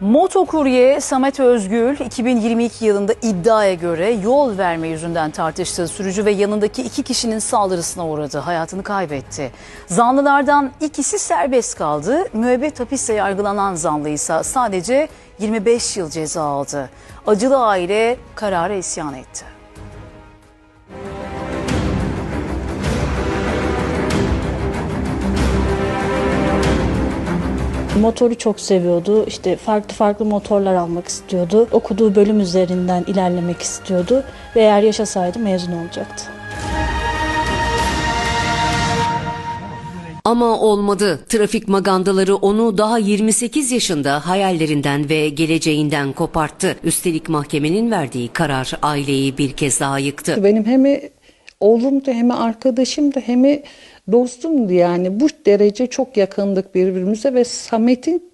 Motokurye Samet Özgül 2022 yılında iddiaya göre yol verme yüzünden tartıştığı sürücü ve yanındaki iki kişinin saldırısına uğradı. Hayatını kaybetti. Zanlılardan ikisi serbest kaldı. Müebbet hapiste yargılanan zanlı ise sadece 25 yıl ceza aldı. Acılı aile karara isyan etti. Motoru çok seviyordu. İşte farklı farklı motorlar almak istiyordu. Okuduğu bölüm üzerinden ilerlemek istiyordu ve eğer yaşasaydı mezun olacaktı. Ama olmadı. Trafik magandaları onu daha 28 yaşında hayallerinden ve geleceğinden koparttı. Üstelik mahkemenin verdiği karar aileyi bir kez daha yıktı. Benim hem oğlumdu hem arkadaşımdı hem dostumdu yani. Bu derece çok yakındık birbirimize ve Samet'in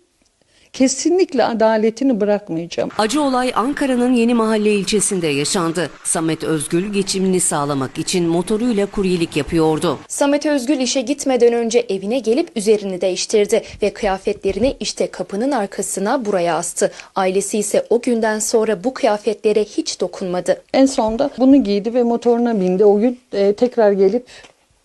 kesinlikle adaletini bırakmayacağım. Acı olay Ankara'nın Yeni Mahalle ilçesinde yaşandı. Samet Özgül geçimini sağlamak için motoruyla kuryelik yapıyordu. Samet Özgül işe gitmeden önce evine gelip üzerini değiştirdi ve kıyafetlerini işte kapının arkasına buraya astı. Ailesi ise o günden sonra bu kıyafetlere hiç dokunmadı. En sonunda bunu giydi ve motoruna bindi. O gün e, tekrar gelip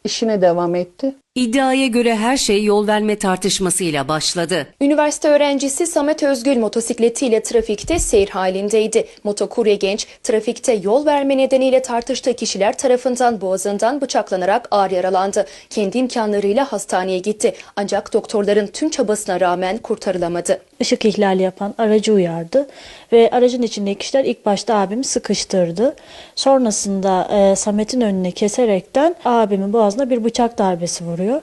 işine devam etti. İddiaya göre her şey yol verme tartışmasıyla başladı. Üniversite öğrencisi Samet Özgül motosikletiyle trafikte seyir halindeydi. Motokurye genç trafikte yol verme nedeniyle tartıştığı kişiler tarafından boğazından bıçaklanarak ağır yaralandı. Kendi imkanlarıyla hastaneye gitti. Ancak doktorların tüm çabasına rağmen kurtarılamadı. Işık ihlali yapan aracı uyardı ve aracın içindeki kişiler ilk başta abimi sıkıştırdı. Sonrasında e, Samet'in önüne keserekten abimin boğazına bir bıçak darbesi vuruyor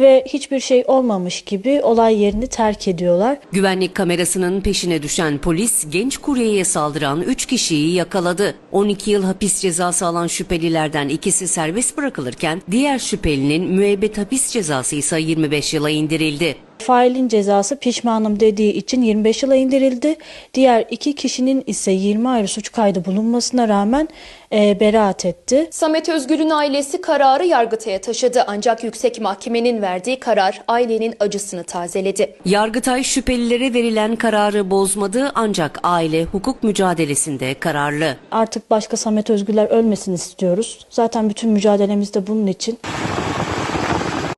ve hiçbir şey olmamış gibi olay yerini terk ediyorlar. Güvenlik kamerasının peşine düşen polis genç kuryeye saldıran 3 kişiyi yakaladı. 12 yıl hapis cezası alan şüphelilerden ikisi serbest bırakılırken diğer şüphelinin müebbet hapis cezası ise 25 yıla indirildi. Failin cezası pişmanım dediği için 25 yıla indirildi. Diğer iki kişinin ise 20 ayrı suç kaydı bulunmasına rağmen e, beraat etti. Samet Özgül'ün ailesi kararı Yargıtay'a taşıdı. Ancak yüksek mahkemenin verdiği karar ailenin acısını tazeledi. Yargıtay şüphelilere verilen kararı bozmadı ancak aile hukuk mücadelesinde kararlı. Artık başka Samet Özgürler ölmesin istiyoruz. Zaten bütün mücadelemiz de bunun için.